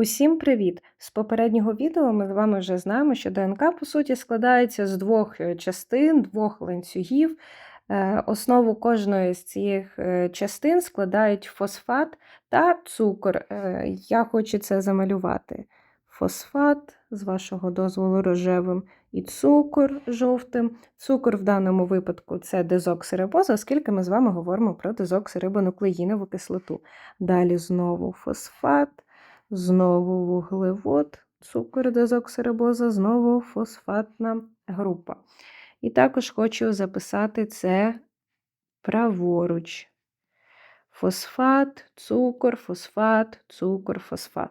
Усім привіт! З попереднього відео ми з вами вже знаємо, що ДНК, по суті, складається з двох е, частин, двох ланцюгів. Е, Основу кожної з цих е, частин складають фосфат та цукор. Я хочу це замалювати. Фосфат, з вашого дозволу, рожевим, і цукор жовтим. Цукор в даному випадку це дезоксирибоза, оскільки ми з вами говоримо про дезоксирибонуклеїнову кислоту. Далі знову фосфат. Знову вуглевод, цукор дезоксирибоза, знову фосфатна група. І також хочу записати це праворуч. Фосфат, цукор, фосфат, цукор, фосфат.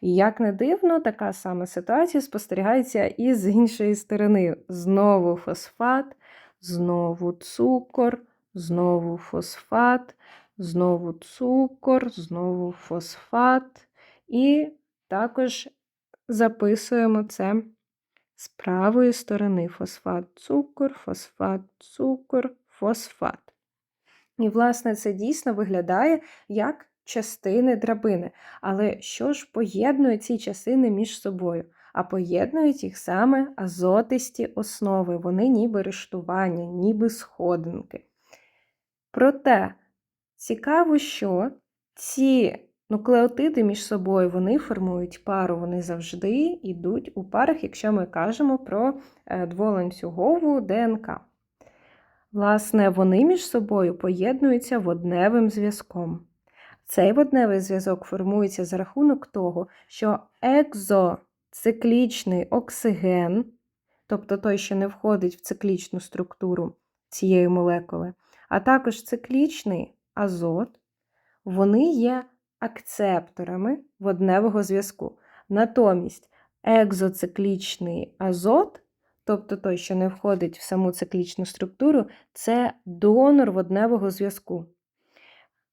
І як не дивно, така сама ситуація спостерігається і з іншої сторони. Знову фосфат, знову цукор, знову фосфат, знову цукор, знову фосфат. І також записуємо це з правої сторони фосфат, цукор, фосфат, цукор, фосфат. І, власне, це дійсно виглядає як частини драбини. Але що ж поєднує ці частини між собою? А поєднують їх саме азотисті основи. Вони ніби рештування, ніби сходинки. Проте цікаво, що ці Нуклеотиди між собою вони формують пару, вони завжди йдуть у парах, якщо ми кажемо про е, дволанцюгову ДНК. Власне, вони між собою поєднуються водневим зв'язком. Цей водневий зв'язок формується за рахунок того, що екзоциклічний оксиген, тобто той, що не входить в циклічну структуру цієї молекули, а також циклічний азот, вони є акцепторами водневого зв'язку. Натомість екзоциклічний азот, тобто той, що не входить в саму циклічну структуру, це донор водневого зв'язку.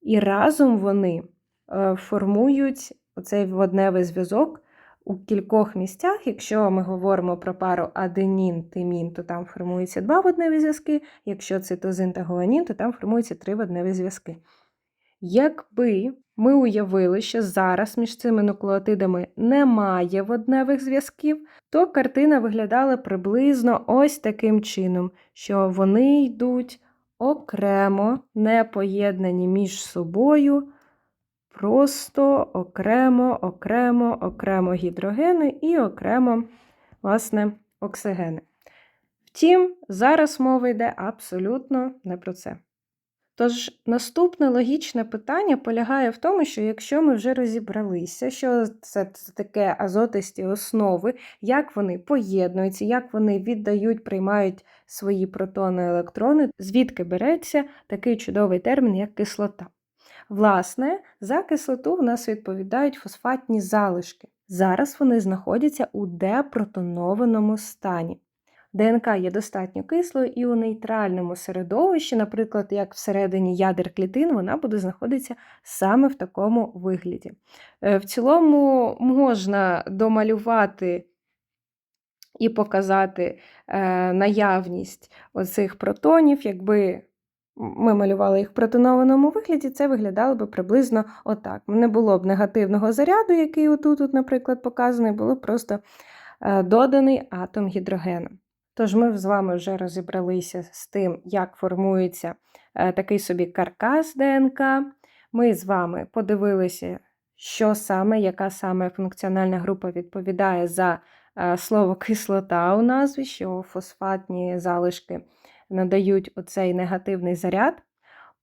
І разом вони е, формують цей водневий зв'язок у кількох місцях. Якщо ми говоримо про пару аденін, тимін, то там формуються два водневі зв'язки. Якщо цитозин та гуанін, то там формуються три водневі зв'язки. Якби ми уявили, що зараз між цими нуклеотидами немає водневих зв'язків, то картина виглядала приблизно ось таким чином, що вони йдуть окремо, не поєднані між собою, просто окремо, окремо, окремо гідрогени і окремо, власне, оксигени. Втім, зараз мова йде абсолютно не про це. Тож, наступне логічне питання полягає в тому, що якщо ми вже розібралися, що це таке азотисті основи, як вони поєднуються, як вони віддають, приймають свої протони електрони, звідки береться такий чудовий термін, як кислота. Власне, за кислоту в нас відповідають фосфатні залишки. Зараз вони знаходяться у депротонованому стані. ДНК є достатньо кислою, і у нейтральному середовищі, наприклад, як всередині ядер клітин, вона буде знаходитися саме в такому вигляді. Е, в цілому можна домалювати і показати е, наявність оцих протонів, якби. Ми малювали їх в протонованому вигляді, це виглядало б приблизно отак. Не було б негативного заряду, який отут, наприклад, показаний, було б просто е, доданий атом гідрогену. Тож ми з вами вже розібралися з тим, як формується е, такий собі каркас ДНК. Ми з вами подивилися, що саме, яка саме функціональна група відповідає за е, слово кислота у назві, що фосфатні залишки надають оцей негативний заряд.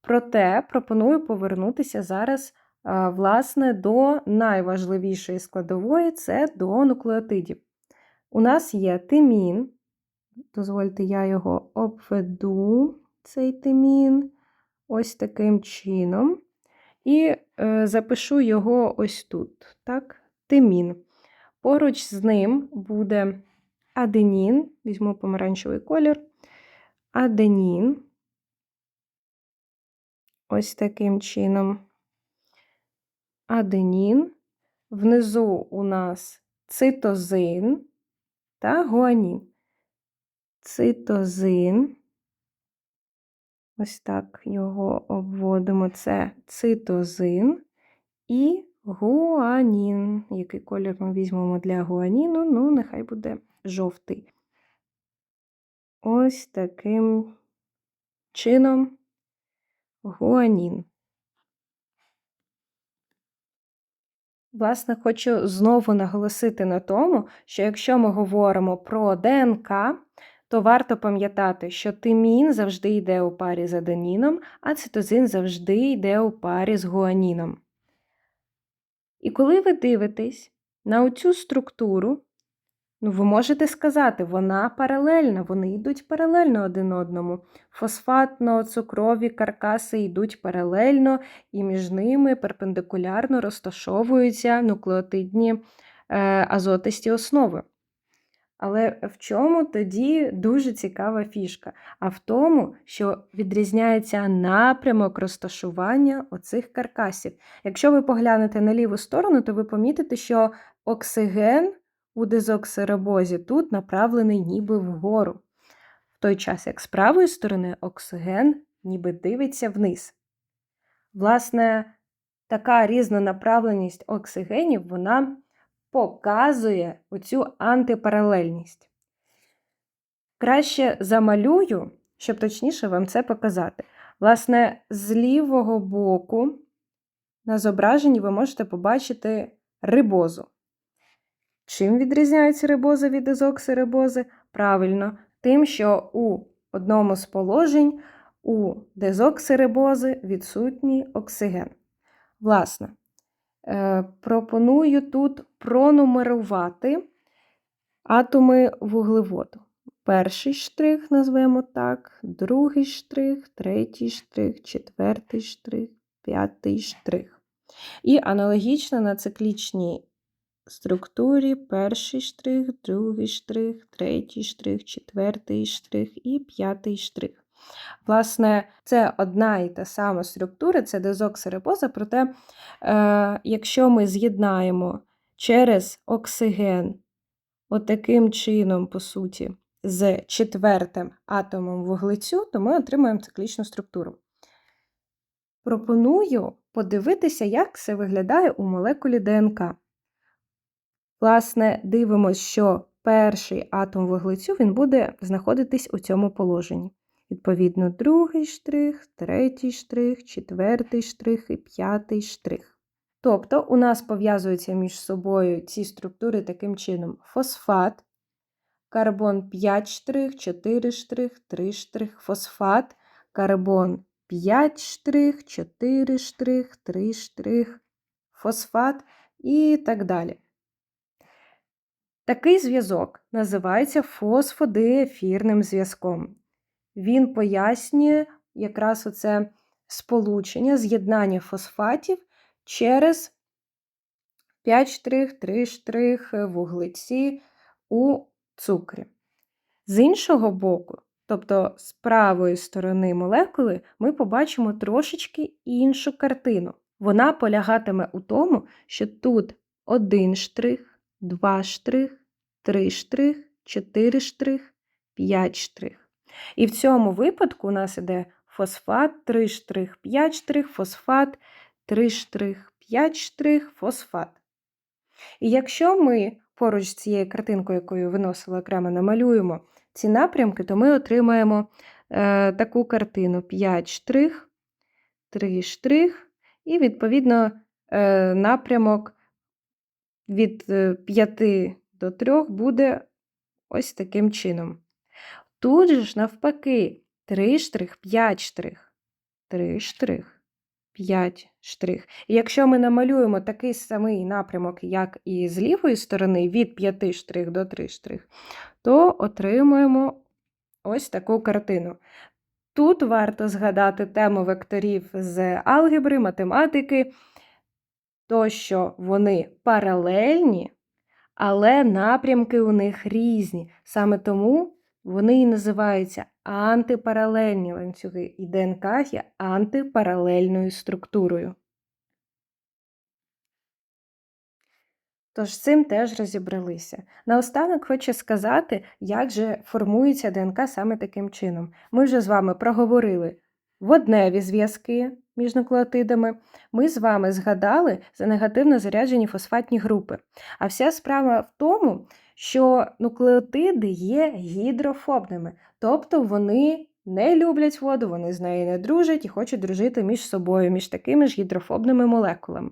Проте пропоную повернутися зараз, е, власне, до найважливішої складової це до нуклеотидів. У нас є тимін. Дозвольте, я його обведу, цей тимін, ось таким чином. І е, запишу його ось тут. так, Тимін. Поруч з ним буде аденін, візьму помаранчевий колір, аденін. Ось таким чином. Аденін. Внизу у нас цитозин та гуанін цитозин. Ось так його обводимо. Це цитозин і Гуанін. Який колір ми візьмемо для гуаніну? Ну, нехай буде жовтий. Ось таким чином гуанін. Власне, хочу знову наголосити на тому, що якщо ми говоримо про ДНК, то варто пам'ятати, що тимін завжди йде у парі з аденіном, а цитозин завжди йде у парі з гуаніном. І коли ви дивитесь на оцю структуру, ну, ви можете сказати, вона паралельна, вони йдуть паралельно один одному. Фосфатно-цукрові каркаси йдуть паралельно, і між ними перпендикулярно розташовуються нуклеотидні е, азотисті основи. Але в чому тоді дуже цікава фішка? А в тому, що відрізняється напрямок розташування оцих каркасів. Якщо ви поглянете на ліву сторону, то ви помітите, що оксиген у дезоксирибозі тут направлений ніби вгору. В той час, як з правої сторони, оксиген ніби дивиться вниз. Власне, така різнонаправленість оксигенів, вона показує оцю антипаралельність. Краще замалюю, щоб точніше вам це показати. Власне, з лівого боку на зображенні ви можете побачити рибозу. Чим відрізняється рибоза від дезоксирибози? Правильно, тим, що у одному з положень у дезоксирибози відсутній оксиген. Власне, пропоную тут пронумерувати атоми вуглеводу. Перший штрих назвемо так, другий штрих, третій штрих, четвертий штрих, п'ятий штрих. І аналогічно на циклічній структурі перший штрих, другий штрих, третій штрих, четвертий штрих і п'ятий штрих. Власне, це одна і та сама структура, це дезоксирибоза, проте, е, якщо ми з'єднаємо через оксиген, отаким чином, по суті, з четвертим атомом вуглецю, то ми отримаємо циклічну структуру. Пропоную подивитися, як це виглядає у молекулі ДНК. Власне, дивимося, що перший атом вуглецю він буде знаходитись у цьому положенні. Відповідно, другий штрих, третій штрих, четвертий штрих і п'ятий штрих. Тобто, у нас пов'язуються між собою ці структури таким чином: фосфат, карбон 5 штрих, 4 штрих, 3 штрих, фосфат, карбон 5 штрих, 4 штрих, 3 штрих, фосфат і так далі. Такий зв'язок називається фосфодиефірним зв'язком він пояснює якраз оце сполучення, з'єднання фосфатів через 5 штрих, 3 штрих вуглеці у цукрі. З іншого боку, тобто з правої сторони молекули, ми побачимо трошечки іншу картину. Вона полягатиме у тому, що тут один штрих, два штрих, три штрих, чотири штрих, п'ять штрих. І в цьому випадку у нас іде фосфат, 3 штрих, 5 штрих, фосфат, 3 штрих, 5 штрих, фосфат. І якщо ми поруч з цією картинкою, якою виносили окремо, намалюємо ці напрямки, то ми отримаємо е, таку картину: 5 штрих, 3 штрих, і, відповідно, е, напрямок від 5 е, до 3 буде ось таким чином. Тут же ж навпаки 3 штрих, 5 штрих, 3 штрих, 5 штрих. І якщо ми намалюємо такий самий напрямок, як і з лівої сторони, від 5 штрих до 3 штрих, то отримуємо ось таку картину. Тут варто згадати тему векторів з алгебри, математики, то що вони паралельні, але напрямки у них різні. Саме тому вони і називаються антипаралельні ланцюги, і ДНК є антипаралельною структурою. Тож з цим теж розібралися. Наостанок хочу сказати, як же формується ДНК саме таким чином. Ми вже з вами проговорили водневі зв'язки, між нуклеотидами, ми з вами згадали за негативно заряджені фосфатні групи. А вся справа в тому, що нуклеотиди є гідрофобними, тобто вони не люблять воду, вони з нею не дружать і хочуть дружити між собою, між такими ж гідрофобними молекулами.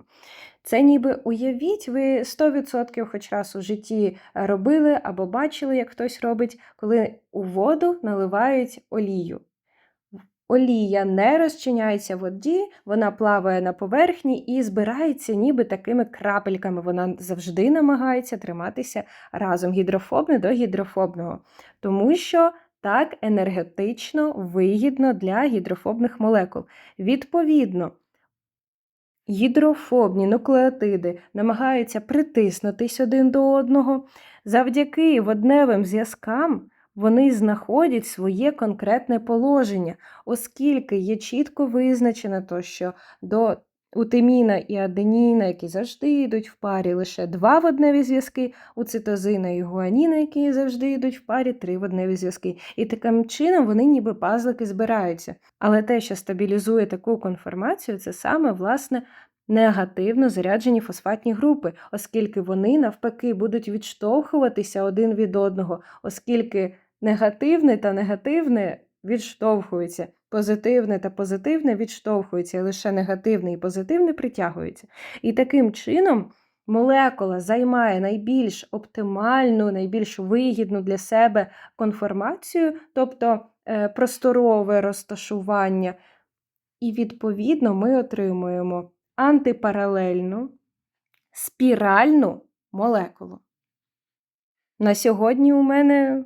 Це ніби уявіть, ви 100% хоч раз у житті робили або бачили, як хтось робить, коли у воду наливають олію. Олія не розчиняється в воді, вона плаває на поверхні і збирається ніби такими крапельками. Вона завжди намагається триматися разом гідрофобне до гідрофобного, тому що так енергетично вигідно для гідрофобних молекул. Відповідно, гідрофобні нуклеотиди намагаються притиснутись один до одного. Завдяки водневим зв'язкам вони знаходять своє конкретне положення, оскільки є чітко визначено, то, що до утиміна і аденіна, які завжди йдуть в парі, лише два водневі зв'язки, у цитозина і гуаніна, які завжди йдуть в парі, три водневі зв'язки. І таким чином вони ніби пазлики збираються. Але те, що стабілізує таку конформацію, це саме власне. Негативно заряджені фосфатні групи, оскільки вони навпаки будуть відштовхуватися один від одного, оскільки негативне та негативне відштовхуються, позитивне та позитивне відштовхуються, і лише негативне і позитивне притягуються. І таким чином молекула займає найбільш оптимальну, найбільш вигідну для себе конформацію, тобто е, просторове розташування. І, відповідно, ми отримуємо антипаралельну спіральну молекулу. На сьогодні у мене